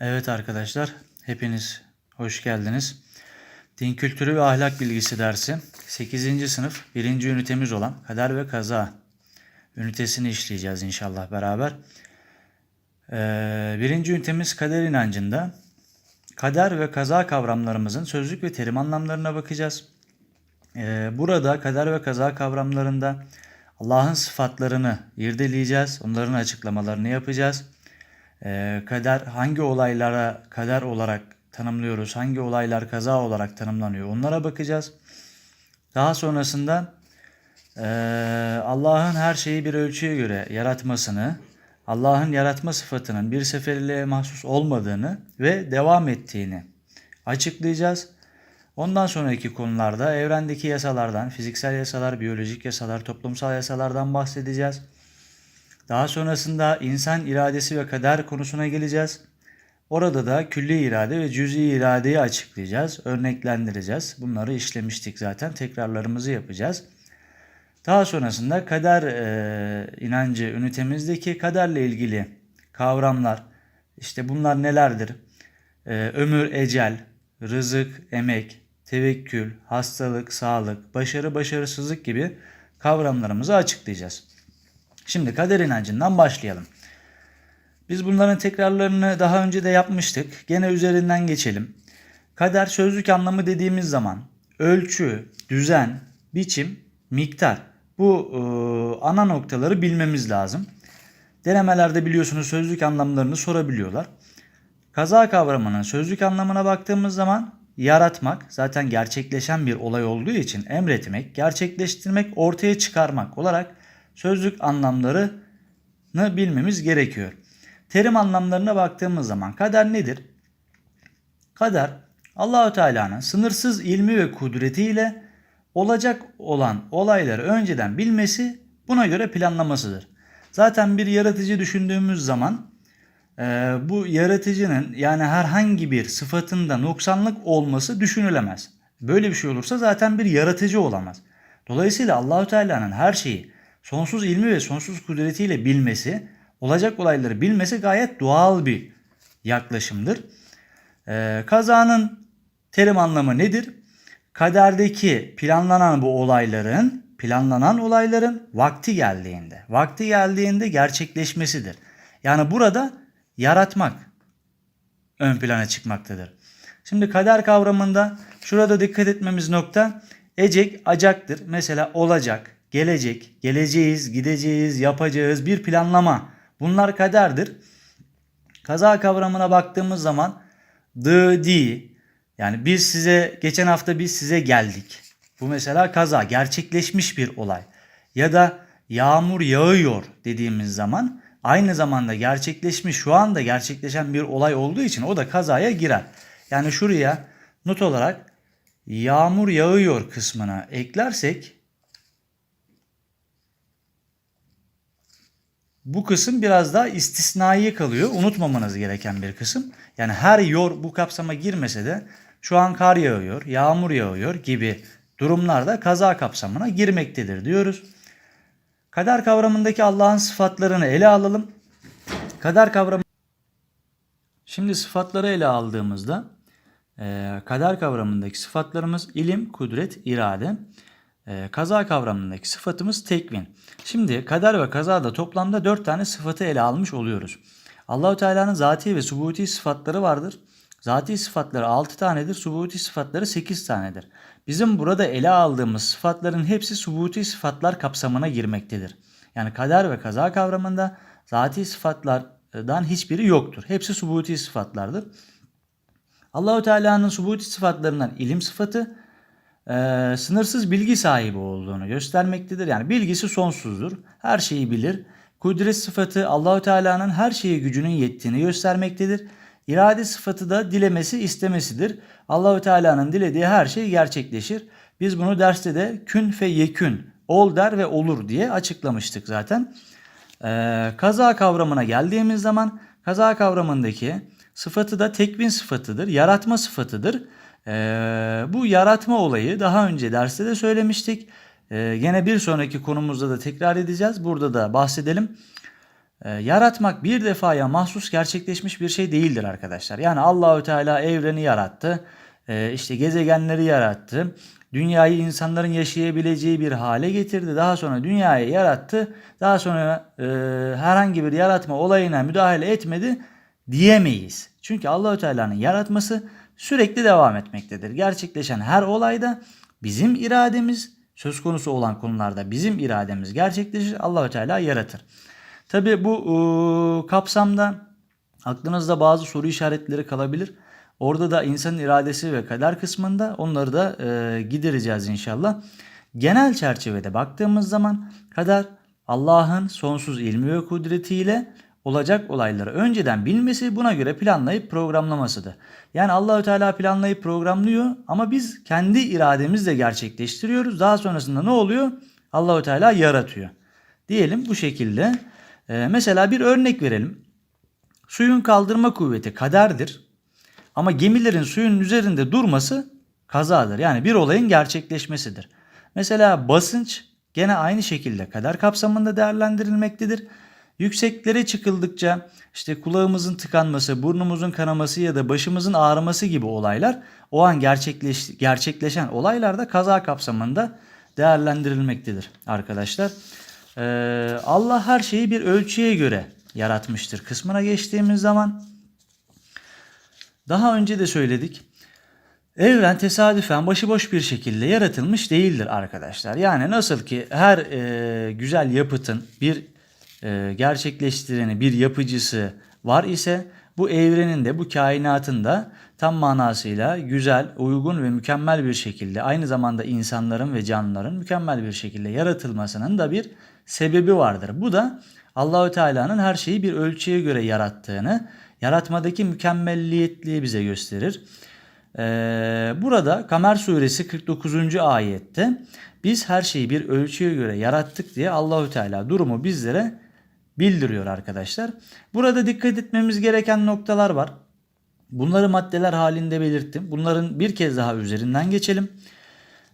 Evet arkadaşlar, hepiniz hoş geldiniz. Din kültürü ve ahlak bilgisi dersi 8. sınıf 1. ünitemiz olan kader ve kaza ünitesini işleyeceğiz inşallah beraber. Ee, birinci ünitemiz kader inancında kader ve kaza kavramlarımızın sözlük ve terim anlamlarına bakacağız. Ee, burada kader ve kaza kavramlarında Allah'ın sıfatlarını irdeleyeceğiz. Onların açıklamalarını yapacağız. Ee, kader hangi olaylara kader olarak tanımlıyoruz? Hangi olaylar kaza olarak tanımlanıyor? Onlara bakacağız. Daha sonrasında eee, Allah'ın her şeyi bir ölçüye göre yaratmasını, Allah'ın yaratma sıfatının bir seferliğe mahsus olmadığını ve devam ettiğini açıklayacağız. Ondan sonraki konularda evrendeki yasalardan, fiziksel yasalar, biyolojik yasalar, toplumsal yasalardan bahsedeceğiz. Daha sonrasında insan iradesi ve kader konusuna geleceğiz. Orada da külli irade ve cüz'i iradeyi açıklayacağız, örneklendireceğiz. Bunları işlemiştik zaten. Tekrarlarımızı yapacağız. Daha sonrasında kader e, inancı ünitemizdeki kaderle ilgili kavramlar, işte bunlar nelerdir? E, ömür, ecel, rızık, emek, tevekkül, hastalık, sağlık, başarı, başarısızlık gibi kavramlarımızı açıklayacağız. Şimdi kader inancından başlayalım. Biz bunların tekrarlarını daha önce de yapmıştık. Gene üzerinden geçelim. Kader sözlük anlamı dediğimiz zaman ölçü, düzen, biçim, miktar. Bu e, ana noktaları bilmemiz lazım. Denemelerde biliyorsunuz sözlük anlamlarını sorabiliyorlar. Kaza kavramının sözlük anlamına baktığımız zaman yaratmak zaten gerçekleşen bir olay olduğu için emretmek, gerçekleştirmek, ortaya çıkarmak olarak sözlük anlamlarını bilmemiz gerekiyor. Terim anlamlarına baktığımız zaman kader nedir? Kader Allahü Teala'nın sınırsız ilmi ve kudretiyle olacak olan olayları önceden bilmesi, buna göre planlamasıdır. Zaten bir yaratıcı düşündüğümüz zaman e, bu yaratıcının yani herhangi bir sıfatında noksanlık olması düşünülemez. Böyle bir şey olursa zaten bir yaratıcı olamaz. Dolayısıyla Allahü Teala'nın her şeyi sonsuz ilmi ve sonsuz kudretiyle bilmesi, olacak olayları bilmesi gayet doğal bir yaklaşımdır. Ee, kazanın terim anlamı nedir? Kaderdeki planlanan bu olayların, planlanan olayların vakti geldiğinde, vakti geldiğinde gerçekleşmesidir. Yani burada yaratmak ön plana çıkmaktadır. Şimdi kader kavramında şurada dikkat etmemiz nokta ecek acaktır. Mesela olacak, gelecek, geleceğiz, gideceğiz, yapacağız bir planlama. Bunlar kaderdir. Kaza kavramına baktığımız zaman the di yani biz size geçen hafta biz size geldik. Bu mesela kaza gerçekleşmiş bir olay. Ya da yağmur yağıyor dediğimiz zaman aynı zamanda gerçekleşmiş şu anda gerçekleşen bir olay olduğu için o da kazaya girer. Yani şuraya not olarak yağmur yağıyor kısmına eklersek bu kısım biraz daha istisnai kalıyor. Unutmamanız gereken bir kısım. Yani her yor bu kapsama girmese de şu an kar yağıyor, yağmur yağıyor gibi durumlarda kaza kapsamına girmektedir diyoruz. Kader kavramındaki Allah'ın sıfatlarını ele alalım. Kader kavramı Şimdi sıfatları ele aldığımızda e, kader kavramındaki sıfatlarımız ilim, kudret, irade. E, kaza kavramındaki sıfatımız tekvin. Şimdi kader ve kazada toplamda 4 tane sıfatı ele almış oluyoruz. Allahu Teala'nın zati ve subuti sıfatları vardır. Zati sıfatları 6 tanedir, subuti sıfatları 8 tanedir. Bizim burada ele aldığımız sıfatların hepsi subuti sıfatlar kapsamına girmektedir. Yani kader ve kaza kavramında zati sıfatlardan hiçbiri yoktur. Hepsi subuti sıfatlardır. Allahu Teala'nın subuti sıfatlarından ilim sıfatı e, sınırsız bilgi sahibi olduğunu göstermektedir. Yani bilgisi sonsuzdur. Her şeyi bilir. Kudret sıfatı Allahu Teala'nın her şeye gücünün yettiğini göstermektedir. İrade sıfatı da dilemesi istemesidir. Allahü Teala'nın dilediği her şey gerçekleşir. Biz bunu derste de kün fe yekün, ol der ve olur diye açıklamıştık zaten. Ee, kaza kavramına geldiğimiz zaman kaza kavramındaki sıfatı da tekvin sıfatıdır, yaratma sıfatıdır. Ee, bu yaratma olayı daha önce derste de söylemiştik. Ee, yine bir sonraki konumuzda da tekrar edeceğiz. Burada da bahsedelim. e, yaratmak bir defaya mahsus gerçekleşmiş bir şey değildir arkadaşlar. Yani Allahü Teala evreni yarattı. e, işte gezegenleri yarattı. Dünyayı insanların yaşayabileceği bir hale getirdi. Daha sonra dünyayı yarattı. Daha sonra e, herhangi bir yaratma olayına müdahale etmedi diyemeyiz. Çünkü Allahü Teala'nın yaratması sürekli devam etmektedir. Gerçekleşen her olayda bizim irademiz söz konusu olan konularda bizim irademiz gerçekleşir. Allahü Teala yaratır. Tabi bu e, kapsamda aklınızda bazı soru işaretleri kalabilir. Orada da insanın iradesi ve kader kısmında onları da e, gidereceğiz inşallah. Genel çerçevede baktığımız zaman kader Allah'ın sonsuz ilmi ve kudretiyle olacak olayları önceden bilmesi buna göre planlayıp programlamasıdır. Yani Allahü Teala planlayıp programlıyor ama biz kendi irademizle gerçekleştiriyoruz. Daha sonrasında ne oluyor? Allahü Teala yaratıyor. Diyelim bu şekilde. Ee, mesela bir örnek verelim. Suyun kaldırma kuvveti kaderdir. Ama gemilerin suyun üzerinde durması kazadır. Yani bir olayın gerçekleşmesidir. Mesela basınç gene aynı şekilde kader kapsamında değerlendirilmektedir. Yükseklere çıkıldıkça işte kulağımızın tıkanması, burnumuzun kanaması ya da başımızın ağrıması gibi olaylar o an gerçekleş, gerçekleşen olaylarda kaza kapsamında değerlendirilmektedir arkadaşlar. Ee, Allah her şeyi bir ölçüye göre yaratmıştır kısmına geçtiğimiz zaman daha önce de söyledik. Evren tesadüfen başıboş bir şekilde yaratılmış değildir arkadaşlar. Yani nasıl ki her e, güzel yapıtın bir gerçekleştireni, bir yapıcısı var ise bu evrenin de bu kainatın da tam manasıyla güzel, uygun ve mükemmel bir şekilde aynı zamanda insanların ve canlıların mükemmel bir şekilde yaratılmasının da bir sebebi vardır. Bu da Allahü Teala'nın her şeyi bir ölçüye göre yarattığını, yaratmadaki mükemmelliyetliği bize gösterir. Ee, burada Kamer suresi 49. ayette biz her şeyi bir ölçüye göre yarattık diye Allahü Teala durumu bizlere bildiriyor arkadaşlar. Burada dikkat etmemiz gereken noktalar var. Bunları maddeler halinde belirttim. Bunların bir kez daha üzerinden geçelim.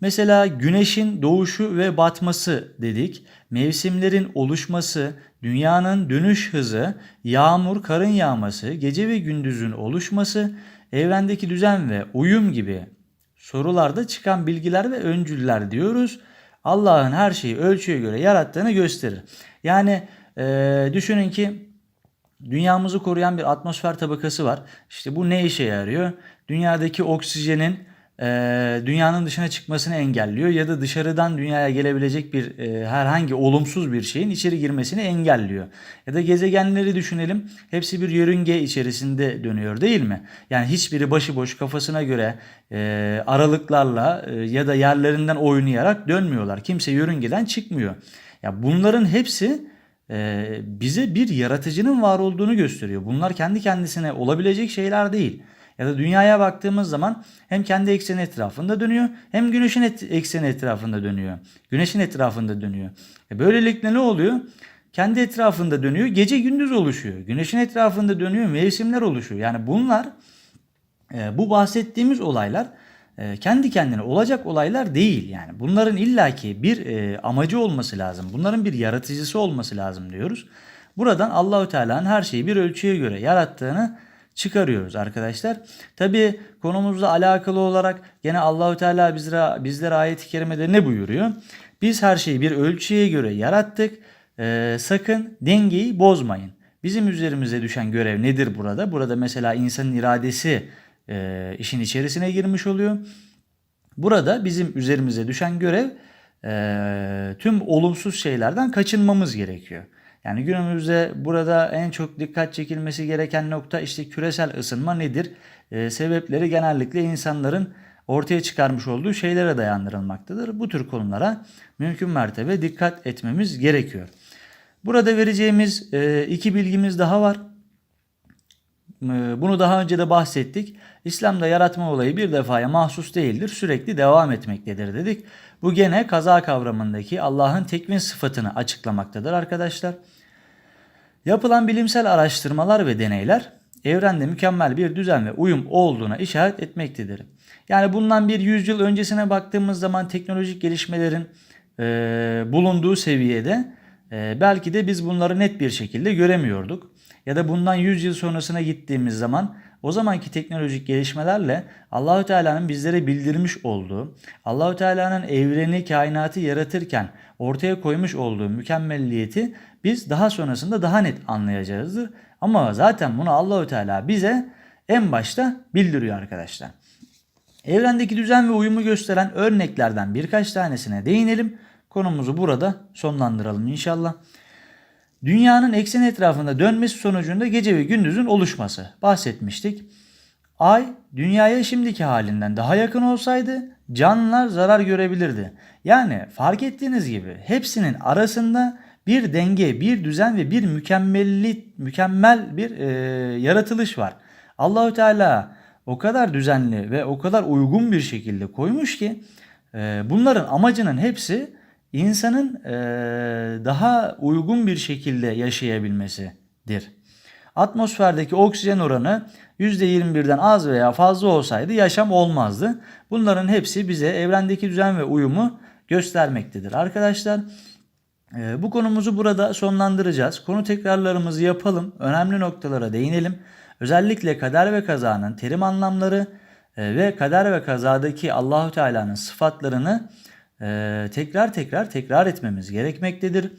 Mesela güneşin doğuşu ve batması dedik. Mevsimlerin oluşması, dünyanın dönüş hızı, yağmur, karın yağması, gece ve gündüzün oluşması, evrendeki düzen ve uyum gibi sorularda çıkan bilgiler ve öncüller diyoruz. Allah'ın her şeyi ölçüye göre yarattığını gösterir. Yani ee, düşünün ki dünyamızı koruyan bir atmosfer tabakası var. İşte bu ne işe yarıyor? Dünyadaki oksijenin e, dünyanın dışına çıkmasını engelliyor ya da dışarıdan dünyaya gelebilecek bir e, herhangi olumsuz bir şeyin içeri girmesini engelliyor. Ya da gezegenleri düşünelim. Hepsi bir yörünge içerisinde dönüyor değil mi? Yani hiçbiri başıboş kafasına göre e, aralıklarla e, ya da yerlerinden oynayarak dönmüyorlar. Kimse yörüngeden çıkmıyor. Ya bunların hepsi e, bize bir yaratıcının var olduğunu gösteriyor. Bunlar kendi kendisine olabilecek şeyler değil. Ya da dünyaya baktığımız zaman hem kendi ekseni etrafında dönüyor hem güneşin et, ekseni etrafında dönüyor. Güneşin etrafında dönüyor. E böylelikle ne oluyor? Kendi etrafında dönüyor, gece gündüz oluşuyor. Güneşin etrafında dönüyor, mevsimler oluşuyor. Yani bunlar e, bu bahsettiğimiz olaylar kendi kendine olacak olaylar değil yani. Bunların illaki bir e, amacı olması lazım. Bunların bir yaratıcısı olması lazım diyoruz. Buradan Allahü Teala'nın her şeyi bir ölçüye göre yarattığını çıkarıyoruz arkadaşlar. Tabi konumuzla alakalı olarak gene Allahü Teala bizlere, bizlere ayet-i kerimede ne buyuruyor? Biz her şeyi bir ölçüye göre yarattık. Ee, sakın dengeyi bozmayın. Bizim üzerimize düşen görev nedir burada? Burada mesela insanın iradesi e, işin içerisine girmiş oluyor. Burada bizim üzerimize düşen görev e, tüm olumsuz şeylerden kaçınmamız gerekiyor. Yani günümüzde burada en çok dikkat çekilmesi gereken nokta işte küresel ısınma nedir? E, sebepleri genellikle insanların ortaya çıkarmış olduğu şeylere dayandırılmaktadır. Bu tür konulara mümkün mertebe dikkat etmemiz gerekiyor. Burada vereceğimiz e, iki bilgimiz daha var. Ee, bunu daha önce de bahsettik. İslam'da yaratma olayı bir defaya mahsus değildir, sürekli devam etmektedir dedik. Bu gene kaza kavramındaki Allah'ın tekvin sıfatını açıklamaktadır arkadaşlar. Yapılan bilimsel araştırmalar ve deneyler evrende mükemmel bir düzen ve uyum olduğuna işaret etmektedir. Yani bundan bir yüzyıl öncesine baktığımız zaman teknolojik gelişmelerin e, bulunduğu seviyede Ee, belki de biz bunları net bir şekilde göremiyorduk. Ya da bundan 100 yıl sonrasına gittiğimiz zaman o zamanki teknolojik gelişmelerle Allahü Teala'nın bizlere bildirmiş olduğu, Allahü Teala'nın evreni, kainatı yaratırken ortaya koymuş olduğu mükemmelliyeti biz daha sonrasında daha net anlayacağızdır. Ama zaten bunu Allahü Teala bize en başta bildiriyor arkadaşlar. Evrendeki düzen ve uyumu gösteren örneklerden birkaç tanesine değinelim. Konumuzu burada sonlandıralım inşallah. Dünyanın eksen etrafında dönmesi sonucunda gece ve gündüzün oluşması bahsetmiştik. Ay dünyaya şimdiki halinden daha yakın olsaydı canlılar zarar görebilirdi. Yani fark ettiğiniz gibi hepsinin arasında bir denge, bir düzen ve bir mükemmellik, mükemmel bir e, yaratılış var. Allahü Teala o kadar düzenli ve o kadar uygun bir şekilde koymuş ki e, bunların amacının hepsi insanın e, daha uygun bir şekilde yaşayabilmesidir. Atmosferdeki oksijen oranı %21'den az veya fazla olsaydı yaşam olmazdı. Bunların hepsi bize evrendeki düzen ve uyumu göstermektedir. Arkadaşlar e, bu konumuzu burada sonlandıracağız. Konu tekrarlarımızı yapalım. Önemli noktalara değinelim. Özellikle kader ve kazanın terim anlamları e, ve kader ve kazadaki Allahü Teala'nın sıfatlarını e, tekrar tekrar tekrar etmemiz gerekmektedir.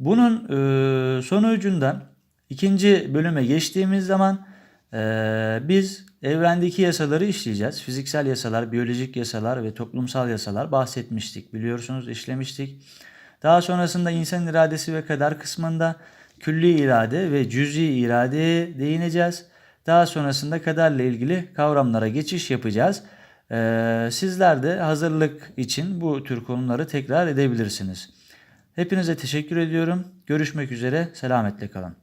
Bunun e, sonucunda ikinci bölüme geçtiğimiz zaman e, biz evrendeki yasaları işleyeceğiz. Fiziksel yasalar, biyolojik yasalar ve toplumsal yasalar bahsetmiştik. Biliyorsunuz işlemiştik. Daha sonrasında insan iradesi ve kader kısmında külli irade ve cüz'i iradeye değineceğiz. Daha sonrasında kaderle ilgili kavramlara geçiş yapacağız. Ee, sizler de hazırlık için bu tür konuları tekrar edebilirsiniz. Hepinize teşekkür ediyorum. Görüşmek üzere. Selametle kalın.